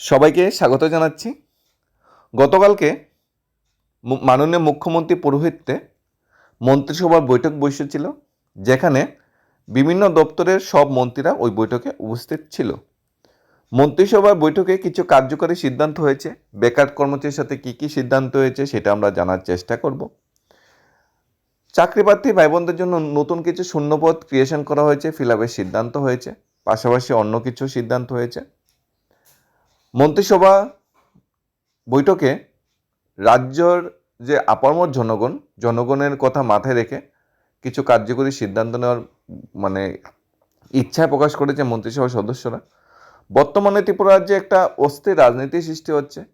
সবাইকে স্বাগত জানাচ্ছি। গতকালকে মাননীয় মুখ্যমন্ত্রী পৌরোহিত্যে মন্ত্রিসভার বৈঠক বসেছিল যেখানে বিভিন্ন দপ্তরের সব মন্ত্রীরা ওই বৈঠকে উপস্থিত ছিল। মন্ত্রিসভার বৈঠকে কিছু কার্যকরী সিদ্ধান্ত হয়েছে। বেকার কর্মচারীর সাথে কী কী সিদ্ধান্ত হয়েছে সেটা আমরা জানার চেষ্টা করব। চাকরিপ্রার্থী ভাই বোনদের জন্য নতুন কিছু শূন্যপদ ক্রিয়েশন করা হয়েছে ফিল সিদ্ধান্ত হয়েছে। পাশাপাশি অন্য কিছু সিদ্ধান্ত হয়েছে। মন্ত্রিসভা বৈঠকে রাজ্যর যে আপামর জনগণ, জনগণের কথা মাথায় রেখে কিছু কার্যকরী সিদ্ধান্ত নেওয়ার মানে ইচ্ছা প্রকাশ করেছে মন্ত্রিসভার সদস্যরা। বর্তমানে ত্রিপুরা রাজ্যে একটা অস্থির রাজনীতি সৃষ্টি হচ্ছে।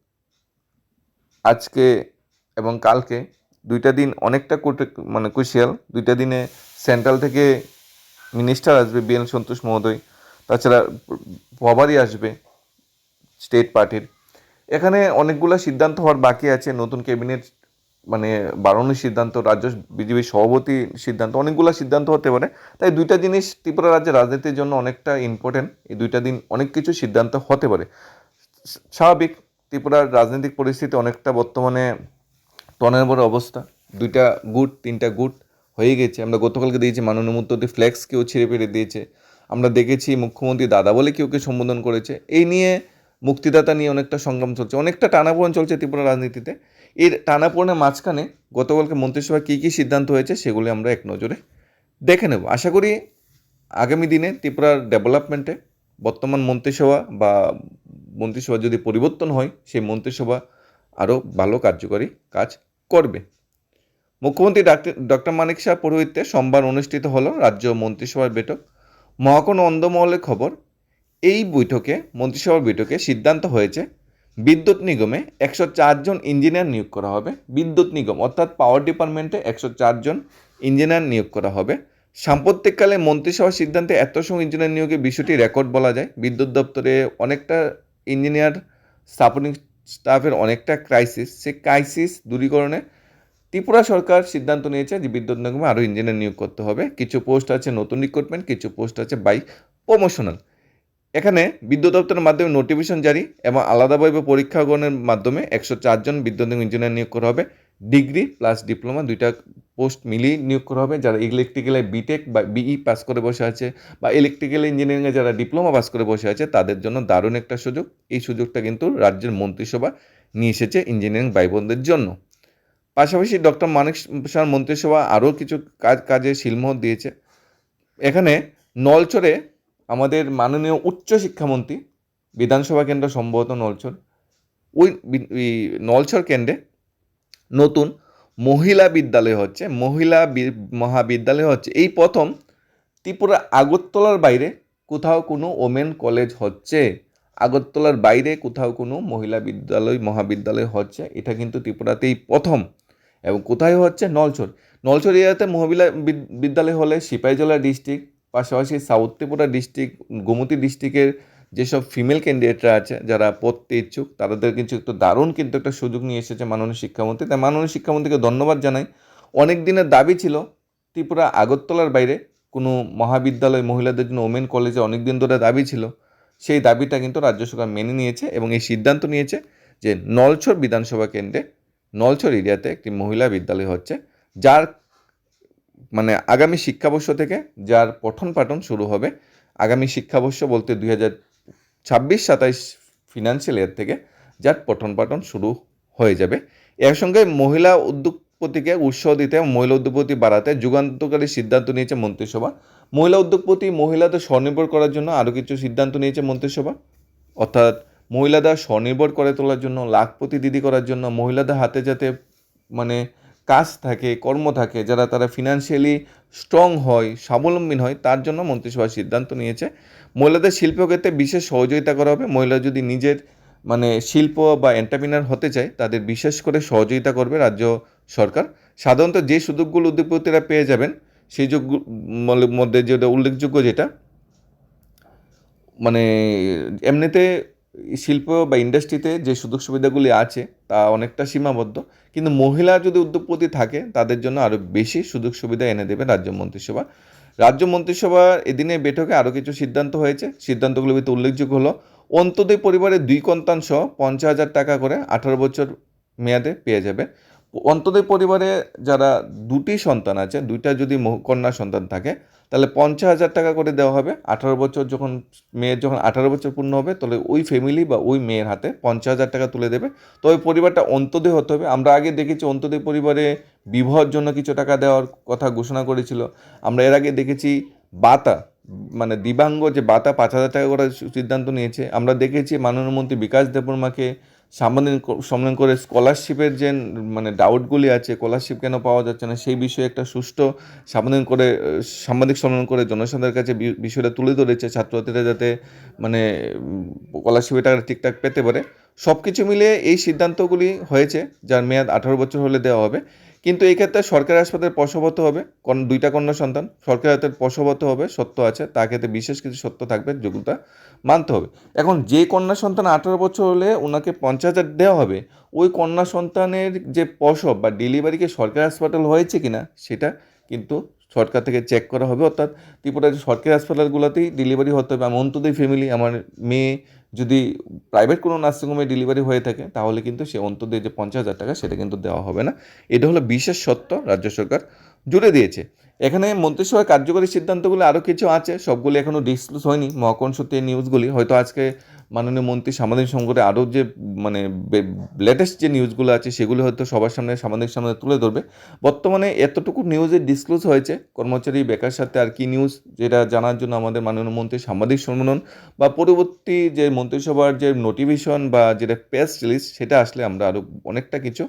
আজকে এবং কালকে দুইটা দিন অনেকটা কুটে- মানে কুশিয়াল। দুইটা দিনে সেন্ট্রাল থেকে মিনিস্টার আসবে বিএল সন্তোষ মহোদয়। তাছাড়া পবারই আসবে স্টেট পার্টির। এখানে অনেকগুলো সিদ্ধান্ত হওয়ার বাকি আছে, নতুন ক্যাবিনেট মানে বাড়ানোর সিদ্ধান্ত, রাজ্য বিজেপির সভাপতি সিদ্ধান্ত, অনেকগুলো সিদ্ধান্ত হতে পারে। তাই দুইটা জিনিস ত্রিপুরা রাজ্যের রাজনীতির জন্য অনেকটা ইম্পর্টেন্ট এই দুইটা দিন অনেক কিছু সিদ্ধান্ত হতে পারে। স্বাভাবিক, ত্রিপুরার রাজনৈতিক পরিস্থিতি অনেকটা বর্তমানে টনের বড় অবস্থা। দুইটা গুট, তিনটা গুট হয়ে গেছে। আমরা গতকালকে দিয়েছি মাননীয় মুখ্যমন্ত্রী ফ্ল্যাক্স কেউ ছিঁড়ে ফেলে দিয়েছে। আমরা দেখেছি মুখ্যমন্ত্রী দাদা বলে কেউ কেউ সম্বোধন করেছে। এই নিয়ে মুক্তিদাতা নিয়ে অনেকটা সংগ্রাম চলছে, অনেকটা টানাপোড়েন চলছে ত্রিপুরা রাজনীতিতে। এর টানাপোড়েনের মাঝখানে গতকালকে মন্ত্রিসভায় কী কী সিদ্ধান্ত হয়েছে সেগুলি আমরা এক নজরে দেখে নেব। আশা করি আগামী দিনে ত্রিপুরার ডেভেলপমেন্টে বর্তমান মন্ত্রিসভা বা মন্ত্রিসভা যদি পরিবর্তন হয়, সেই মন্ত্রিসভা আরও ভালো কার্যকরী কাজ করবে। মুখ্যমন্ত্রী ডক্টর মানিক শাহ পৌরোহিত্যে সোমবার অনুষ্ঠিত হলো রাজ্য মন্ত্রিসভার বৈঠক। মহাকোণ অন্ধমহলের খবর এই বৈঠকে, মন্ত্রিসভার বৈঠকে সিদ্ধান্ত হয়েছে, বিদ্যুৎ নিগমে একশো চারজন ইঞ্জিনিয়ার নিয়োগ করা হবে। বিদ্যুৎ নিগম অর্থাৎ পাওয়ার ডিপার্টমেন্টে একশো চারজন ইঞ্জিনিয়ার নিয়োগ করা হবে। সাম্প্রতিককালে মন্ত্রিসভার সিদ্ধান্তে এত সংখ্যক ইঞ্জিনিয়ার নিয়োগের বিষয়টি রেকর্ড বলা যায়। বিদ্যুৎ দপ্তরে অনেকটা ইঞ্জিনিয়ার সাপোর্টিং স্টাফের অনেকটা ক্রাইসিস সে ক্রাইসিস দূরীকরণে ত্রিপুরা সরকার সিদ্ধান্ত নিয়েছে যে বিদ্যুৎ নিগমে আরও ইঞ্জিনিয়ার নিয়োগ করতে হবে। কিছু পোস্ট আছে নতুন রিক্রুটমেন্ট কিছু পোস্ট আছে বাই প্রমোশনাল এখানে বিদ্যুৎ দপ্তরের মাধ্যমে নোটিফিকেশন জারি এবং আলাদাভাবে পরীক্ষা গ্রহণের মাধ্যমে একশো চারজন বিদ্যুৎ ইঞ্জিনিয়ার নিয়োগ করা হবে। ডিগ্রি প্লাস ডিপ্লোমা দুইটা পোস্ট মিলিয়ে নিয়োগ করা হবে। যারা ইলেকট্রিক্যালে বিটেক বা বিই পাস করে বসে আছে বা ইলেকট্রিক্যাল ইঞ্জিনিয়ারিংয়ে যারা ডিপ্লোমা পাস করে বসে আছে, তাদের জন্য দারুণ একটা সুযোগ। এই সুযোগটা কিন্তু রাজ্যের মন্ত্রিসভা নিয়ে এসেছে ইঞ্জিনিয়ারিং ভাই বোনদের জন্য। পাশাপাশি ডক্টর মানিক মন্ত্রিসভা আরও কিছু কাজ কাজে শিলমোহর দিয়েছে। এখানে নলচরে আমাদের মাননীয় উচ্চ শিক্ষামন্ত্রী, বিধানসভা কেন্দ্র সম্ভবত নলছর ওই নলছর কেন্দ্রে নতুন মহিলা বিদ্যালয় হচ্ছে, মহিলা মহাবিদ্যালয় হচ্ছে। এই প্রথম ত্রিপুরা আগরতলার বাইরে কোথাও কোনো ওমেন কলেজ হচ্ছে, আগরতলার বাইরে কোথাও কোনো মহিলা বিদ্যালয়, মহাবিদ্যালয় হচ্ছে, এটা কিন্তু ত্রিপুরাতেই প্রথম। এবং কোথায় হচ্ছে? নলছর নলছর এরিয়াতে মহিলা বিদ্যালয় হলে সিপাহীজলা ডিস্ট্রিক্ট পাশাপাশি সাউথ ত্রিপুরা ডিস্ট্রিক্ট গোমতী ডিস্ট্রিক্টের যেসব ফিমেল ক্যান্ডিডেটরা আছে, যারা পড়তে ইচ্ছুক, তাদের কিন্তু একটু দারুণ কিন্তু একটা সুযোগ নিয়ে এসেছে মাননীয় শিক্ষামন্ত্রী। তাই মাননীয় শিক্ষামন্ত্রীকে ধন্যবাদ জানাই। অনেক দিনের দাবি ছিল ত্রিপুরা আগরতলার বাইরে, কোনো মহাবিদ্যালয় মহিলাদের জন্য ওমেন কলেজে অনেক দিন ধরে দাবি ছিল। সেই দাবিটা কিন্তু রাজ্য সরকার মেনে নিয়েছে এবং এই সিদ্ধান্ত নিয়েছে যে নলছর বিধানসভা কেন্দ্রে, নলছর এরিয়াতে একটি মহিলা বিদ্যালয় হচ্ছে, যার মানে আগামী শিক্ষাবর্ষ থেকে যার পঠন পাঠন শুরু হবে, আগামী শিক্ষাবর্ষ বলতে দুই হাজার ছাব্বিশ সাতাইশ ফিনান্সিয়াল ইয়ার থেকে যার পঠন পাঠন শুরু হয়ে যাবে। এর সঙ্গে মহিলা উদ্যোগপতিকে উৎসাহ দিতে মহিলা উদ্যোগপতি বাড়াতে যুগান্তকারী সিদ্ধান্ত নিয়েছে মন্ত্রিসভা। মহিলা উদ্যোগপতি মহিলাদের স্বনির্ভর করার জন্য আরও কিছু সিদ্ধান্ত নিয়েছে মন্ত্রিসভা। অর্থাৎ মহিলাদের স্বনির্ভর করে তোলার জন্য, লাখপতি দিদি করার জন্য, মহিলাদের হাতে যাতে মানে কাজ থাকে, কর্ম থাকে, যারা তারা ফিনান্সিয়ালি স্ট্রং হয়, স্বাবলম্বী হয়, তার জন্য মন্ত্রিসভা সিদ্ধান্ত নিয়েছে। মহিলাদের শিল্পক্ষেত্রে বিশেষ সহযোগিতা করা হবে। মহিলা যদি নিজের মানে শিল্প বা এন্টারপ্রিনার হতে চায়, তাদের বিশেষ করে সহযোগিতা করবে রাজ্য সরকার। সাধারণত যে সুযোগগুলো উদ্যোগপতিরা পেয়ে যাবেন, সেই যোগ মধ্যে যেটা উল্লেখযোগ্য যেটা মানে এমনিতে শিল্প বা ইন্ডাস্ট্রিতে যে সুযোগ সুবিধাগুলি আছে, তা অনেকটা সীমাবদ্ধ। কিন্তু মহিলা যদি উদ্যোগপতি থাকে, তাদের জন্য আরও বেশি সুযোগ সুবিধা এনে দেবে রাজ্য মন্ত্রিসভা। রাজ্য মন্ত্রিসভা এদিনে বৈঠকে আরও কিছু সিদ্ধান্ত হয়েছে। সিদ্ধান্তগুলোর ভিতরে উল্লেখযোগ্য হলো অন্তদয় পরিবারে দুই সহ পঞ্চাশ হাজার টাকা করে আঠারো বছর মেয়াদে পেয়ে যাবে। অন্তদয় পরিবারে যারা দুটি সন্তান আছে, দুইটা যদি কন্যা সন্তান থাকে, তাহলে পঞ্চাশ হাজার টাকা করে দেওয়া হবে। আঠারো বছর যখন, মেয়ের যখন আঠারো বছর পূর্ণ হবে, তাহলে ওই ফ্যামিলি বা ওই মেয়ের হাতে পঞ্চাশ হাজার টাকা তুলে দেবে। তো ওই পরিবারটা অন্তদয় হতে হবে। আমরা আগে দেখেছি অন্তদয় পরিবারে বিবাহর জন্য কিছু টাকা দেওয়ার কথা ঘোষণা করেছিল। আমরা এর আগে দেখেছি বাতা মানে দিবাঙ্গ যে বাতা পাঁচ হাজার টাকা করে সিদ্ধান্ত নিয়েছে। আমরা দেখেছি মাননীয় মন্ত্রী বিকাশ দেববর্মাকে সাংবাদিক সামনে করে স্কলারশিপের যে মানে ডাউটগুলি আছে স্কলারশিপ কেন পাওয়া যাচ্ছে না, সেই বিষয়ে একটা সুষ্ঠু সাংবাদিক করে, সাংবাদিক সম্মেলন করে জনসাধারণের কাছে বিষয়টা তুলে ধরেছে ছাত্রছাত্রীরা যাতে মানে স্কলারশিপের টাকা ঠিকঠাক পেতে পারে। সব কিছু মিলিয়ে এই সিদ্ধান্তগুলি হয়েছে, যার মেয়াদ আঠারো বছর হলে দেওয়া হবে। কিন্তু এই ক্ষেত্রে সরকারি হাসপাতালে প্রসবত হবে, কন- দুইটা কন্যা সন্তান। সরকারি হাসপাতালে প্রসবত হবে, সত্য আছে তা ক্ষেত্রে বিশেষ কিছু সত্য থাকবে, যোগ্যতা মানতে হবে। এখন যে কন্যা সন্তান আঠারো বছর হলে ওনাকে পঞ্চাশ হাজার দেওয়া হবে, ওই কন্যা সন্তানের যে প্রসব বা ডেলিভারিকে সরকারি হাসপাতাল হয়েছে কিনা, সেটা কিন্তু সরকার থেকে চেক করা হবে। অর্থাৎ ত্রিপুরার সরকারি হাসপাতালগুলোতেই ডেলিভারি হতে হবে। আমি অন্তদয় ফ্যামিলি আমার মেয়ে যদি প্রাইভেট কোনো নার্সিংহোমে ডেলিভারি হয়ে থাকে, তাহলে কিন্তু সে অন্তদয় যে পঞ্চাশ হাজার টাকা সেটা কিন্তু দেওয়া হবে না। এটা হলো বিশেষ সত্য রাজ্য সরকার জুড়ে দিয়েছে। এখানে মন্ত্রিসভার কার্যকরী সিদ্ধান্তগুলো আরও কিছু আছে, সবগুলি এখনও ডিসক্লোজ হয়নি। মহাকরণ সূত্রে নিউজগুলি হয়তো আজকে মাননীয় মন্ত্রী সাংবাদিক সংকটে আরও যে মানে লেটেস্ট যে নিউজগুলো আছে, সেগুলো হয়তো সবার সামনে সাংবাদিক সামনে তুলে ধরবে। বর্তমানে এতটুকু নিউজে ডিসক্লোজ হয়েছে, কর্মচারী বেকার সাথে আর কি নিউজ যেটা জানার জন্য আমাদের মাননীয় মন্ত্রী সাংবাদিক সম্মেলন বা পরবর্তী যে মন্ত্রিসভার যে নোটিফিকেশন বা যেটা প্রেস রিলিজ সেটা আসলে আমরা আরও অনেকটা কিছু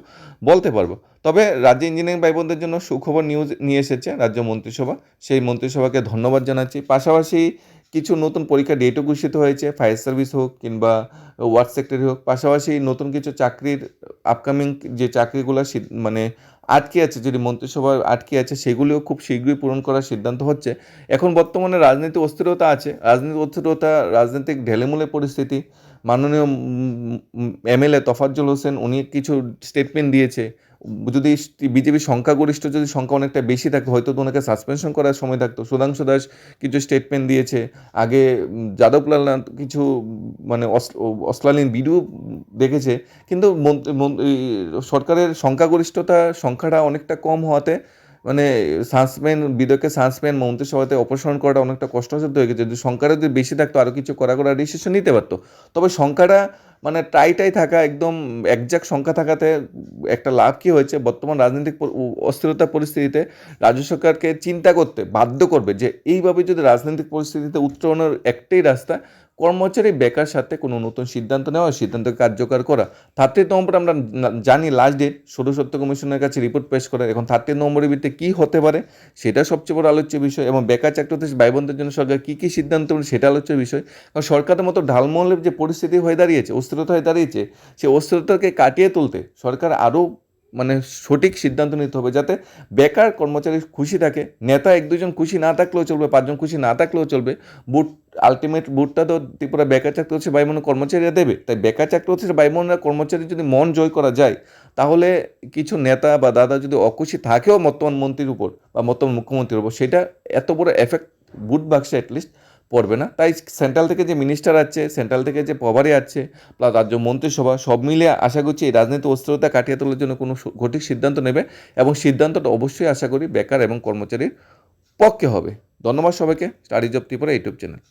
বলতে পারব। তবে রাজ্য ইঞ্জিনিয়ারিং ভাই বোনদের জন্য সুখবর নিউজ নিয়ে এসেছে রাজ্য মন্ত্রিসভা। সেই মন্ত্রিসভাকে ধন্যবাদ জানাচ্ছি। পাশাপাশি কিছু নতুন পরীক্ষা ডেটও ঘোষিত হয়েছে ফায়ার সার্ভিস হোক কিংবা ওয়ার্ড সেক্টরি হোক। পাশাপাশি নতুন কিছু চাকরির আপকামিং যে চাকরিগুলো মানে আটকে আছে, যদি মন্ত্রিসভা আটকে আছে, সেগুলিও খুব শীঘ্রই পূরণ করার সিদ্ধান্ত হচ্ছে। এখন বর্তমানে রাজনীতি অস্থিরতা আছে। রাজনীতি অস্থিরতা, রাজনৈতিক ঢেলেমুলে পরিস্থিতি। মাননীয় এমএলএ তফাজ্জল হোসেন, উনি কিছু স্টেটমেন্ট দিয়েছে। যদি বিজেপির সংখ্যাগরিষ্ঠ যদি সংখ্যা অনেকটা বেশি থাকতো হয়তো তো ওনাকে সাসপেনশন করার সময় থাকতো। সুধাংশু দাস কিছু স্টেটমেন্ট দিয়েছে। আগে যাদবলাল কিছু মানে অস- অশ্লীল ভিডিও দেখেছে। কিন্তু সরকারের সংখ্যাগরিষ্ঠতা সংখ্যাটা অনেকটা কম হওয়াতে মানে সাসপেন্ড বিদয়কে সাসপেন্ড মন্ত্রিসভাতে অপসারণ করাটা অনেকটা কষ্টসাধ্য হয়ে গেছে। যদি সংখ্যাটা যদি বেশি থাকতো আরও কিছু করা করা ডিসিশন নিতে পারতো। তবে সংখ্যাটা মানে টাই টাই থাকা, একদম একজাক্ট সংখ্যা থাকাতে একটা লাভ কি হয়েছে? বর্তমান রাজনৈতিক অস্থিরতা পরিস্থিতিতে রাজ্য সরকারকে চিন্তা করতে বাধ্য করবে যে, এইভাবে যদি রাজনৈতিক পরিস্থিতিতে উত্তরণের একটাই রাস্তা কর্মচারী বেকার সাথে কোনো নতুন সিদ্ধান্ত নেওয়া, সিদ্ধান্ত কার্যকর করা। থার্টি নভেম্বর আমরা জানি লাস্ট ডেট সত্য কমিশনের কাছে রিপোর্ট পেশ করে। এখন থার্টি নভেম্বরের ভিত্তিতে কী হতে পারে, সেটা সবচেয়ে বড় আলোচ্য বিষয়। এবং বেকার চাকরিতে ভাই বোনদের জন্য সরকার কী কী সিদ্ধান্ত নেবে, সেটা আলোচ্য বিষয়। কারণ সরকারের মতো ঢালমহলের যে পরিস্থিতি হয়ে দাঁড়িয়েছে, অস্থিরতা হয়ে দাঁড়িয়েছে সেই অস্থিরতাকে কাটিয়ে তুলতে সরকার আরও মানে সঠিক সিদ্ধান্ত নিতে হবে যাতে বেকার কর্মচারী খুশি থাকে, নেতা এক দুজন খুশি না থাকলেও চলবে, পাঁচজন খুশি না থাকলেও চলবে, বুট আলটিমেট বুটটা তো ত্রিপুরা বেকার চাকরি হচ্ছে ভাই কর্মচারীরা দেবে, তাই বেকার চাকরি হচ্ছে ভাই কর্মচারী যদি মন জয় করা যায়, তাহলে কিছু নেতা বা দাদা যদি অখুশি থাকেও বর্তমান মন্ত্রীর উপর বা বর্তমান মুখ্যমন্ত্রীর উপর, সেটা এত বড় এফেক্ট বুট বাক্সে অ্যাটলিস্ট পড়বে না। তাই সেন্ট্রাল থেকে যে মিনিস্টার আছে সেন্ট্রাল থেকে যে পভারে আছে প্লাস রাজ্য মন্ত্রিসভা, সব মিলে আশা করছি এই রাজনীতি অস্থিরতা কাটিয়ে তোলার জন্য কোনো সঠিক সিদ্ধান্ত নেবে এবং সিদ্ধান্তটা অবশ্যই আশা করি বেকার এবং কর্মচারীর পক্ষে হবে। ধন্যবাদ সবাইকে। Studies of Tripura YouTube channel.